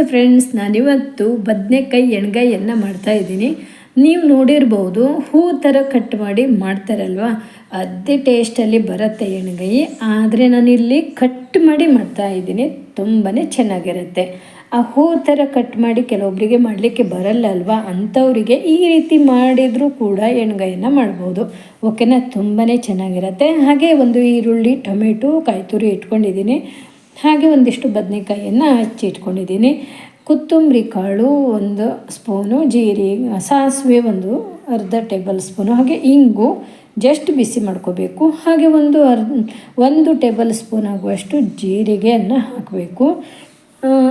ನಮಸ್ತೆ ಫ್ರೆಂಡ್ಸ್ ನಾನಿವತ್ತು ಬದನೆಕಾಯಿ ಮಾಡ್ತಾ ಇದ್ದೀನಿ. ನೀವು ನೋಡಿರ್ಬೋದು, ಹೂ ಥರ ಕಟ್ ಮಾಡಿ ಮಾಡ್ತಾರಲ್ವ? ಅದೇ ಟೇಸ್ಟಲ್ಲಿ ಬರುತ್ತೆ ಎಣ್ಗಾಯಿ. ಆದರೆ ನಾನಿಲ್ಲಿ ಕಟ್ ಮಾಡಿ ಮಾಡ್ತಾ ಇದ್ದೀನಿ. ತುಂಬಾ ಚೆನ್ನಾಗಿರುತ್ತೆ. ಆ ಹೂ ಥರ ಕಟ್ ಮಾಡಿ ಕೆಲವೊಬ್ಬರಿಗೆ ಮಾಡಲಿಕ್ಕೆ ಬರಲ್ಲ ಅಲ್ವಾ? ಅಂಥವರಿಗೆ ಈ ರೀತಿ ಮಾಡಿದರೂ ಕೂಡ ಎಣ್ಗಾಯನ್ನು ಮಾಡ್ಬೋದು. ಓಕೆನಾ ತುಂಬಾ ಚೆನ್ನಾಗಿರುತ್ತೆ. ಹಾಗೆ ಒಂದು ಈರುಳ್ಳಿ, ಟೊಮೆಟೊ, ಕಾಯಿತುರಿ ಇಟ್ಕೊಂಡಿದ್ದೀನಿ. ಹಾಗೆ ಒಂದಿಷ್ಟು ಬದನೆಕಾಯಿಯನ್ನು ಹಚ್ಚಿಟ್ಕೊಂಡಿದ್ದೀನಿ ಕೊತ್ತಂಬರಿ ಕಾಳು ಒಂದು ಸ್ಪೂನು ಜೀರಿಗೆ ಸಾಸಿವೆ ಒಂದು ಅರ್ಧ ಟೇಬಲ್ ಸ್ಪೂನು, ಹಾಗೆ ಇಂಗು ಜಸ್ಟ್ ಬಿಸಿ ಮಾಡ್ಕೋಬೇಕು. ಹಾಗೆ ಒಂದು ಅರ್, ಒಂದು ಟೇಬಲ್ ಸ್ಪೂನ್ ಆಗುವಷ್ಟು ಜೀರಿಗೆಯನ್ನು ಹಾಕಬೇಕು.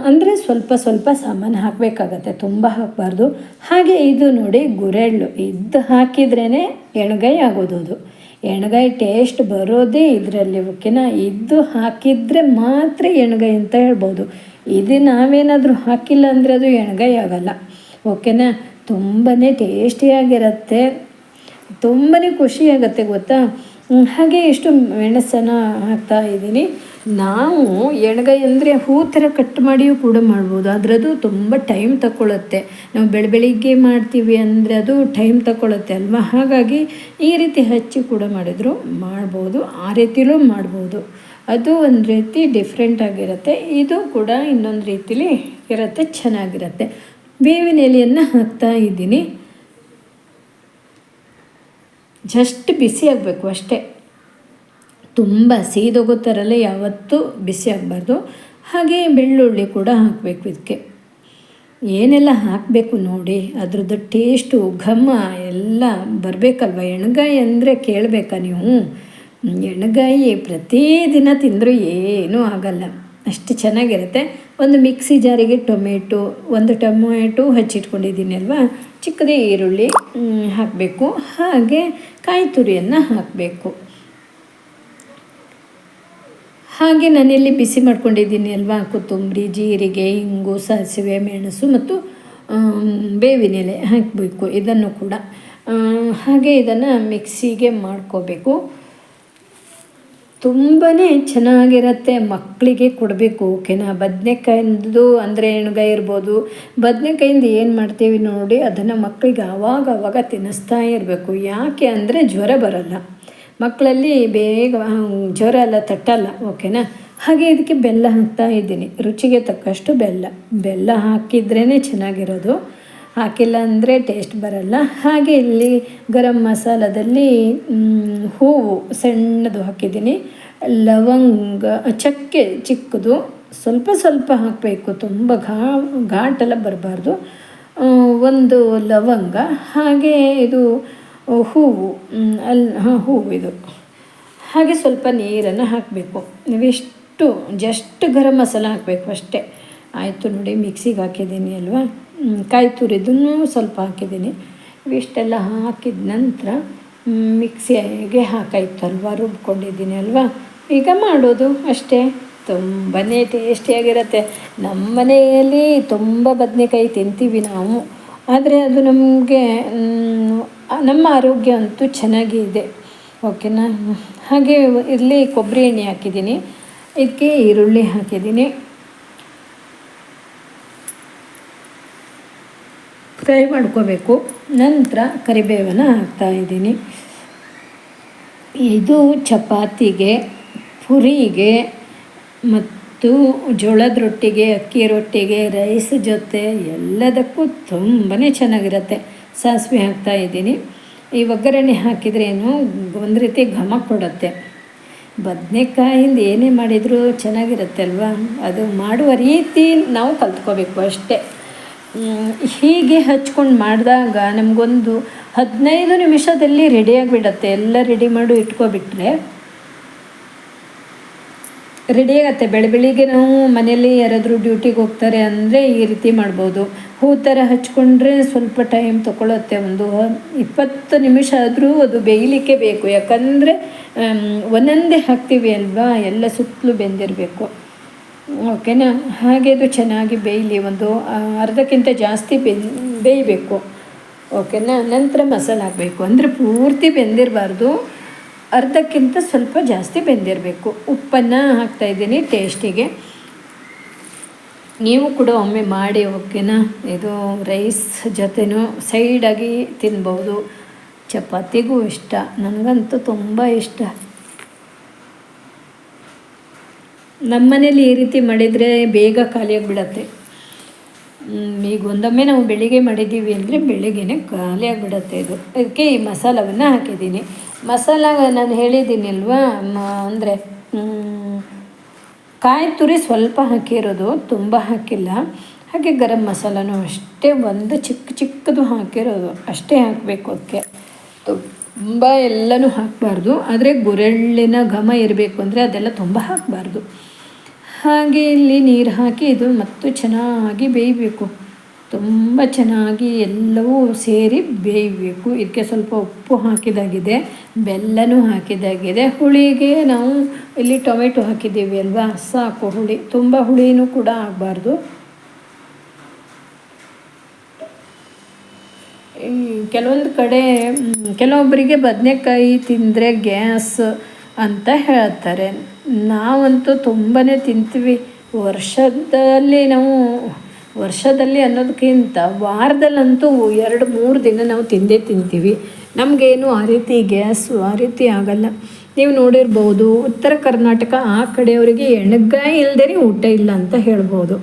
ಅಂದರೆ ಸ್ವಲ್ಪ ಸ್ವಲ್ಪ ಸಾಮಾನು ಹಾಕಬೇಕಾಗತ್ತೆ, ತುಂಬ ಹಾಕಬಾರ್ದು. ಹಾಗೆ ಇದು ನೋಡಿ ಗುರೆಳ್ಳು, ಇದು ಹಾಕಿದ್ರೇ ಎಣ್ಗಾಯಿ ಆಗೋದು ಅದು ಎಣ್ಗಾಯಿ ಟೇಸ್ಟ್ ಬರೋದೇ ಇದರಲ್ಲಿ ಓಕೆನಾ ಇದು ಹಾಕಿದರೆ ಮಾತ್ರ ಎಣ್ಗಾಯಿ ಅಂತ ಹೇಳ್ಬೋದು. ಇದು ನಾವೇನಾದರೂ ಹಾಕಿಲ್ಲ ಅಂದರೆ ಅದು ಎಣ್ಗಾಯಿ ಆಗಲ್ಲ. ಓಕೆನಾ ತುಂಬಾ ಟೇಸ್ಟಿಯಾಗಿರುತ್ತೆ ತುಂಬಾ ಖುಷಿಯಾಗತ್ತೆ ಗೊತ್ತಾ? ಹಾಗೆ ಇಷ್ಟು ಮೆಣಸನ್ನು ಹಾಕ್ತಾ ಇದ್ದೀನಿ. ನಾವು ಎಣ್ಗಾಯಿ ಅಂದರೆ ಹೂ ಥರ ಕಟ್ ಮಾಡಿಯೂ ಕೂಡ ಮಾಡ್ಬೋದು. ಅದರದು ತುಂಬ ಟೈಮ್ ತಗೊಳ್ಳುತ್ತೆ ನಾವು ಬೆಳೆ ಬೆಳಿಗ್ಗೆ ಮಾಡ್ತೀವಿ ಅಂದರೆ ಅದು ಟೈಮ್ ತಗೊಳ್ಳುತ್ತೆ ಅಲ್ವಾ? ಹಾಗಾಗಿ ಈ ರೀತಿ ಹಚ್ಚಿ ಕೂಡ ಮಾಡಿದರೂ ಮಾಡ್ಬೋದು. ಆ ರೀತಿಲೂ ಮಾಡ್ಬೋದು. ಅದು ಒಂದು ರೀತಿ ಡಿಫ್ರೆಂಟ್ ಆಗಿರುತ್ತೆ. ಇದು ಕೂಡ ಇನ್ನೊಂದು ರೀತಿಲಿ ಇರುತ್ತೆ, ಚೆನ್ನಾಗಿರುತ್ತೆ. ಬೇವಿನ ಎಲೆಯನ್ನು ಹಾಕ್ತಾ ಇದ್ದೀನಿ. ಜಸ್ಟ್ ಬಿಸಿ ಆಗಬೇಕು ಅಷ್ಟೇ. ತುಂಬ ಸೀದೋಗೋ ಥರಲ್ಲೇ ಯಾವತ್ತೂ ಬಿಸಿ ಆಗಬಾರ್ದು. ಹಾಗೆ ಬೆಳ್ಳುಳ್ಳಿ ಕೂಡ ಹಾಕಬೇಕು ಇದಕ್ಕೆ ಏನೆಲ್ಲ ಹಾಕಬೇಕು ನೋಡಿ, ಅದ್ರದ್ದು ಟೇಸ್ಟು ಘಮ ಎಲ್ಲ ಬರಬೇಕಲ್ವ? ಎಣ್ಗಾಯಿ ಅಂದರೆ ಕೇಳಬೇಕಾ ನೀವು? ಎಣ್ಗಾಯಿ ಪ್ರತಿದಿನ ತಿಂದರೂ ಏನೂ ಆಗಲ್ಲ. ಅಷ್ಟು ಚೆನ್ನಾಗಿರುತ್ತೆ. ಒಂದು ಮಿಕ್ಸಿ ಜಾರಿಗೆ ಟೊಮೆಟೊ, ಒಂದು ಟೊಮೆಟೊ ಹಚ್ಚಿಟ್ಕೊಂಡಿದ್ದೀನಿ ಅಲ್ವಾ? ಚಿಕ್ಕದೇ ಈರುಳ್ಳಿ ಹಾಕಬೇಕು. ಹಾಗೆ ಕಾಯಿ ತುರಿಯನ್ನು ಹಾಕಬೇಕು. ಹಾಗೆ ನಾನಿಲ್ಲಿ ಬಿಸಿ ಮಾಡ್ಕೊಂಡಿದ್ದೀನಿ ಅಲ್ವಾ? ಕೊತ್ತಂಬರಿ, ಜೀರಿಗೆ, ಇಂಗು, ಸಾಸಿವೆ, ಮೆಣಸು ಮತ್ತು ಬೇವಿನೆಲೆ ಹಾಕಬೇಕು ಇದನ್ನು ಕೂಡ. ಹಾಗೆ ಇದನ್ನು ಮಿಕ್ಸಿಗೆ ಮಾಡ್ಕೋಬೇಕು. ತುಂಬಾ ಚೆನ್ನಾಗಿರುತ್ತೆ ಮಕ್ಕಳಿಗೆ ಕೊಡಬೇಕು, ಓಕೆನಾ? ಬದನೆಕಾಯಿಂದು ಅಂದರೆ ಎಣ್ಗಾಯಿ ಇರ್ಬೋದು. ಬದನೆಕಾಯಿಂದ ಏನು ಮಾಡ್ತೀವಿ ನೋಡಿ, ಅದನ್ನು ಮಕ್ಕಳಿಗೆ ಆವಾಗ ಆವಾಗ ತಿನ್ನಿಸ್ತಾ ಇರಬೇಕು. ಯಾಕೆ ಅಂದರೆ ಜ್ವರ ಬರಲ್ಲ. ಮಕ್ಕಳಲ್ಲಿ ಬೇಗ ಜ್ವರ ಎಲ್ಲ ತಟ್ಟಲ್ಲ ಓಕೆನಾ ಹಾಗೆ ಇದಕ್ಕೆ ಬೆಲ್ಲ ಹಾಕ್ತಾ ಇದ್ದೀನಿ. ರುಚಿಗೆ ತಕ್ಕಷ್ಟು ಬೆಲ್ಲ. ಬೆಲ್ಲ ಹಾಕಿದ್ರೇ ಚೆನ್ನಾಗಿರೋದು. ಹಾಕಿಲ್ಲ ಅಂದರೆ ಟೇಸ್ಟ್ ಬರಲ್ಲ. ಹಾಗೆ ಇಲ್ಲಿ ಗರಂ ಮಸಾಲದಲ್ಲಿ ಹೂವು ಸಣ್ಣದು ಹಾಕಿದ್ದೀನಿ. ಲವಂಗ, ಚಕ್ಕೆ ಚಿಕ್ಕದು. ಸ್ವಲ್ಪ ಸ್ವಲ್ಪ ಹಾಕಬೇಕು. ತುಂಬ ಘಾ, ಘಾಟೆಲ್ಲ ಬರಬಾರ್ದು. ಒಂದು ಲವಂಗ. ಹಾಗೆ ಇದು ಹೂವು. ಅಲ್ಲಿ ಹಾಂ, ಹೂವು ಇದು. ಹಾಗೆ ಸ್ವಲ್ಪ ನೀರನ್ನು ಹಾಕಬೇಕು. ನೀವೆಷ್ಟು ಜಸ್ಟ್ ಗರಂ ಮಸಾಲ ಹಾಕಬೇಕು ಅಷ್ಟೇ. ಆಯಿತು ನೋಡಿ, ಮಿಕ್ಸಿಗೆ ಹಾಕಿದ್ದೀನಿ ಅಲ್ವಾ? ಕಾಯಿ ತುರಿದನ್ನು ಸ್ವಲ್ಪ ಹಾಕಿದ್ದೀನಿ. ಇವಿಷ್ಟೆಲ್ಲ ಹಾಕಿದ ನಂತರ ಮಿಕ್ಸಿಗೆ ಹಾಕಾಯಿತು ಅಲ್ವಾ? ರುಬ್ಕೊಂಡಿದ್ದೀನಿ ಅಲ್ವಾ? ಈಗ ಮಾಡೋದು ಅಷ್ಟೇ. ತುಂಬಾ ಟೇಸ್ಟಿಯಾಗಿರುತ್ತೆ. ನಮ್ಮ ಮನೆಯಲ್ಲಿ ತುಂಬ ಬದನೆಕಾಯಿ ತಿಂತೀವಿ ನಾವು. ಆದರೆ ಅದು ನಮಗೆ ನಮ್ಮ ಆರೋಗ್ಯ ಅಂತೂ ಚೆನ್ನಾಗಿ ಇದೆ. ಓಕೆನಾ ಹಾಗೆ ಇಲ್ಲಿ ಕೊಬ್ಬರಿ ಎಣ್ಣೆ ಹಾಕಿದ್ದೀನಿ. ಇದಕ್ಕೆ ಈರುಳ್ಳಿ ಹಾಕಿದ್ದೀನಿ. ಫ್ರೈ ಮಾಡ್ಕೋಬೇಕು. ನಂತರ ಕರಿಬೇವನ್ನು ಹಾಕ್ತಾಯಿದ್ದೀನಿ ಇದು ಚಪಾತಿಗೆ, ಪುರಿಗೆ ಮತ್ತು ಜೋಳದ ರೊಟ್ಟಿಗೆ, ಅಕ್ಕಿ ರೊಟ್ಟಿಗೆ ರೈಸ್ ಜೊತೆ ಎಲ್ಲದಕ್ಕೂ ತುಂಬಾ ಚೆನ್ನಾಗಿರುತ್ತೆ. ಸಾಸಿವೆ ಹಾಕ್ತಾ ಇದ್ದೀನಿ. ಈ ಒಗ್ಗರಣೆ ಹಾಕಿದ್ರೇನು ಒಂದು ರೀತಿ ಘಮ ಕೊಡುತ್ತೆ. ಬದನೆಕಾಯಿಂದ ಏನೇ ಮಾಡಿದರೂ ಚೆನ್ನಾಗಿರುತ್ತೆ ಅಲ್ವಾ ಅದು ಮಾಡುವ ರೀತಿ ನಾವು ಕಲ್ತ್ಕೋಬೇಕು ಅಷ್ಟೇ. ಹೀಗೆ ಹಚ್ಕೊಂಡು ಮಾಡಿದಾಗ ನಮಗೊಂದು ಹದಿನೈದು ನಿಮಿಷದಲ್ಲಿ ರೆಡಿಯಾಗಿಬಿಡತ್ತೆ ಎಲ್ಲ ರೆಡಿ ಮಾಡು ಇಟ್ಕೊಬಿಟ್ರೆ ರೆಡಿ ಆಗತ್ತೆ. ಬೆಳೆ ಬೆಳಿಗ್ಗೆ ನಾವು ಮನೆಯಲ್ಲಿ ಯಾರಾದರೂ ಡ್ಯೂಟಿಗೆ ಹೋಗ್ತಾರೆ ಅಂದರೆ ಈ ರೀತಿ ಮಾಡ್ಬೋದು. ಹೂ ಥರ ಹಚ್ಕೊಂಡ್ರೆ ಸ್ವಲ್ಪ ಟೈಮ್ ತೊಗೊಳತ್ತೆ. ಒಂದು ಇಪ್ಪತ್ತು ನಿಮಿಷ ಆದರೂ ಅದು ಬೇಯಲಿಕ್ಕೆ ಬೇಕು. ಯಾಕಂದರೆ ಒಂದೊಂದೇ ಹಾಕ್ತೀವಿ ಅಲ್ವಾ? ಎಲ್ಲ ಸುತ್ತಲೂ ಬೆಂದಿರಬೇಕು. ಓಕೆನಾ ಹಾಗೆ ಅದು ಚೆನ್ನಾಗಿ ಬೇಯಲಿ. ಒಂದು ಅರ್ಧಕ್ಕಿಂತ ಜಾಸ್ತಿ ಬೆನ್, ಬೇಯಬೇಕು. ಓಕೆನಾ ನಂತರ ಮಸಾಲೆ ಹಾಕಬೇಕು. ಅಂದರೆ ಪೂರ್ತಿ ಬೆಂದಿರಬಾರ್ದು. ಅರ್ಧಕ್ಕಿಂತ ಸ್ವಲ್ಪ ಜಾಸ್ತಿ ಬೆಂದಿರಬೇಕು. ಉಪ್ಪನ್ನು ಹಾಕ್ತಾಯಿದ್ದೀನಿ ಟೇಸ್ಟಿಗೆ. ನೀವು ಕೂಡ ಒಮ್ಮೆ ಮಾಡಿ ಓಕೆನಾ? ಇದು ರೈಸ್ ಜೊತೆನೂ ಸೈಡಾಗಿ ತಿನ್ಬೋದು. ಚಪಾತಿಗೂ ಇಷ್ಟ. ನನಗಂತೂ ತುಂಬ ಇಷ್ಟ. ನಮ್ಮನೇಲಿ ಈ ರೀತಿ ಮಾಡಿದರೆ ಬೇಗ ಖಾಲಿಯಾಗಿಬಿಡತ್ತೆ. ಈಗ ಒಂದೊಮ್ಮೆ ನಾವು ಬೆಳಿಗ್ಗೆ ಮಾಡಿದ್ದೀವಿ ಅಂದರೆ ಬೆಳಿಗ್ಗೆನೆ ಖಾಲಿ ಆಗಿಬಿಡತ್ತೆ ಇದು. ಅದಕ್ಕೆ ಈ ಮಸಾಲವನ್ನು ಹಾಕಿದ್ದೀನಿ. ಮಸಾಲ ನಾನು ಹೇಳಿದ್ದೀನಿ ಅಲ್ವಾ ಅಂದರೆ ಕಾಯಿ ತುರಿ ಸ್ವಲ್ಪ ಹಾಕಿರೋದು, ತುಂಬ ಹಾಕಿಲ್ಲ. ಹಾಗೆ ಗರಂ ಮಸಾಲನೂ ಅಷ್ಟೇ, ಒಂದು ಚಿಕ್ಕ ಚಿಕ್ಕದು ಹಾಕಿರೋದು, ಅಷ್ಟೇ ಹಾಕಬೇಕು ಅದಕ್ಕೆ. ತುಂಬ ಎಲ್ಲನೂ ಹಾಕಬಾರ್ದು, ಆದರೆ ಗುರೆಳ್ಳಿನ ಘಮ ಇರಬೇಕು ಅಂದರೆ ಅದೆಲ್ಲ ತುಂಬ ಹಾಕಬಾರ್ದು. ಹಾಗೆ ಇಲ್ಲಿ ನೀರು ಹಾಕಿ ಇದು ಮತ್ತು ಚೆನ್ನಾಗಿ ಬೇಯಬೇಕು. ತುಂಬ ಚೆನ್ನಾಗಿ ಎಲ್ಲವೂ ಸೇರಿ ಬೇಯಬೇಕು. ಇದಕ್ಕೆ ಸ್ವಲ್ಪ ಉಪ್ಪು ಹಾಕಿದಾಗಿದೆ, ಬೆಲ್ಲನೂ ಹಾಕಿದಾಗಿದೆ. ಹುಳಿಗೆ ನಾವು ಇಲ್ಲಿ ಟೊಮೆಟೊ ಹಾಕಿದ್ದೀವಿ ಅಲ್ವಾ? ಸಾಕು ಹುಳಿ. ತುಂಬ ಹುಳಿನೂ ಕೂಡ ಆಗಬಾರ್ದು. ಕೆಲವೊಂದು ಕಡೆ ಕೆಲವೊಬ್ಬರಿಗೆ ಬದನೆಕಾಯಿ ತಿಂದರೆ ಗ್ಯಾಸ್ ಅಂತ ಹೇಳ್ತಾರೆ. ನಾವಂತೂ ತುಂಬಾ ತಿಂತೀವಿ. ವರ್ಷದಲ್ಲಿ ನಾವು, ವರ್ಷದಲ್ಲಿ ಅನ್ನೋದಕ್ಕಿಂತ ವಾರದಲ್ಲಂತೂ ಎರಡು, ಮೂರು ದಿನ ನಾವು ತಿಂದೇ ತಿಂತೀವಿ. ನಮಗೇನು ಆ ರೀತಿ ಗ್ಯಾಸು ಆ ರೀತಿ ಆಗಲ್ಲ. ನೀವು ನೋಡಿರ್ಬೋದು, ಉತ್ತರ ಕರ್ನಾಟಕ ಆ ಕಡೆಯವರಿಗೆ ಎಣ್ಗಾಯಿ ಇಲ್ಲದೇ ಊಟ ಇಲ್ಲ ಅಂತ ಹೇಳ್ಬೋದು.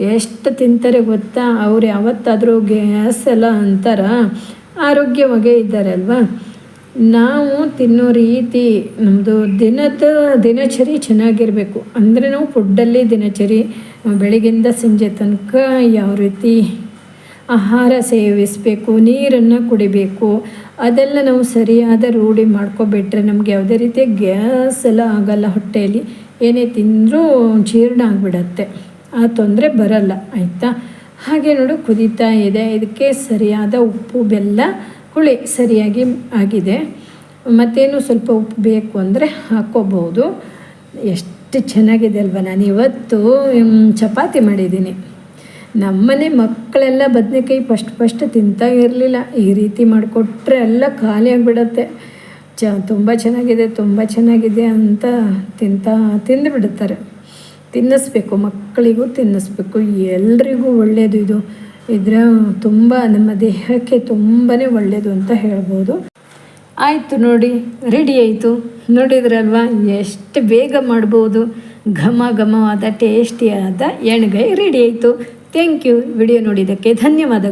ಎಷ್ಟು ತಿಂತಾರೆ ಗೊತ್ತಾ? ಅವ್ರು ಯಾವತ್ತಾದರೂ ಗ್ಯಾಸ್ ಎಲ್ಲ ಅಂತಾರ, ಆರೋಗ್ಯವಾಗೇ ಇದ್ದಾರೆ ಅಲ್ವಾ? ನಾವು ತಿನ್ನೋ ರೀತಿ ನಮ್ಮದು ದಿನದ ದಿನಚರಿ ಚೆನ್ನಾಗಿರಬೇಕು. ಅಂದರೆ ನಾವು ಫುಡ್ಡಲ್ಲಿ ದಿನಚರಿ ಬೆಳಗಿಂದ ಸಂಜೆ ತನಕ ಯಾವ ರೀತಿ ಆಹಾರ ಸೇವಿಸಬೇಕು, ನೀರನ್ನು ಕುಡಿಬೇಕು, ಅದೆಲ್ಲ ನಾವು ಸರಿಯಾದ ರೂಢಿ ಮಾಡ್ಕೊಬಿಟ್ರೆ ನಮಗೆ ಯಾವುದೇ ರೀತಿಯ ಗ್ಯಾಸ್ ಎಲ್ಲ ಆಗಲ್ಲ ಹೊಟ್ಟೆಯಲ್ಲಿ. ಏನೇ ತಿಂದರೂ ಜೀರ್ಣ ಆಗಿಬಿಡತ್ತೆ. ಆ ತೊಂದರೆ ಬರಲ್ಲ, ಆಯಿತಾ? ಹಾಗೆ ನೋಡು, ಕುದೀತಾ ಇದೆ. ಇದಕ್ಕೆ ಸರಿಯಾದ ಉಪ್ಪು, ಬೆಲ್ಲ ಹುಳಿ ಸರಿಯಾಗಿ ಆಗಿದೆ. ಮತ್ತೇನು ಸ್ವಲ್ಪ ಉಪ್ಪು ಬೇಕು ಅಂದರೆ ಹಾಕ್ಕೋಬಹುದು. ಎಷ್ಟು ಚೆನ್ನಾಗಿದೆ ಅಲ್ವ ನಾನು ಇವತ್ತು ಚಪಾತಿ ಮಾಡಿದ್ದೀನಿ. ನಮ್ಮನೆ ಮಕ್ಕಳೆಲ್ಲ ಬದನೆಕಾಯಿ ಫಸ್ಟ್ ಫಸ್ಟ್ ತಿಂತಾ ಇರಲಿಲ್ಲ. ಈ ರೀತಿ ಮಾಡಿಕೊಟ್ರೆ ಎಲ್ಲ ಖಾಲಿ ಆಗಿಬಿಡುತ್ತೆ. ಚ, ತುಂಬ ಚೆನ್ನಾಗಿದೆ ತುಂಬ ಚೆನ್ನಾಗಿದೆ ಅಂತ ತಿಂತಾ ತಿಂದುಬಿಡುತ್ತಾರೆ ತಿನ್ನಿಸ್ಬೇಕು, ಮಕ್ಕಳಿಗೂ ತಿನ್ನಿಸ್ಬೇಕು, ಎಲ್ರಿಗೂ ಒಳ್ಳೆಯದು ಇದು. ಇದರ ತುಂಬ ನಮ್ಮ ದೇಹಕ್ಕೆ ತುಂಬಾ ಒಳ್ಳೆಯದು ಅಂತ ಹೇಳ್ಬೋದು. ಆಯಿತು ನೋಡಿ ರೆಡಿ ಆಯಿತು. ನೋಡಿದ್ರಲ್ವ, ಎಷ್ಟು ಬೇಗ ಮಾಡ್ಬೋದು. ಘಮ ಘಮವಾದ ಟೇಸ್ಟಿಯಾದ ಎಣ್ಗಾಯಿ ರೆಡಿ ಆಯಿತು. ಥ್ಯಾಂಕ್ ಯು ವಿಡಿಯೋ ನೋಡಿದ್ದಕ್ಕೆ ಧನ್ಯವಾದ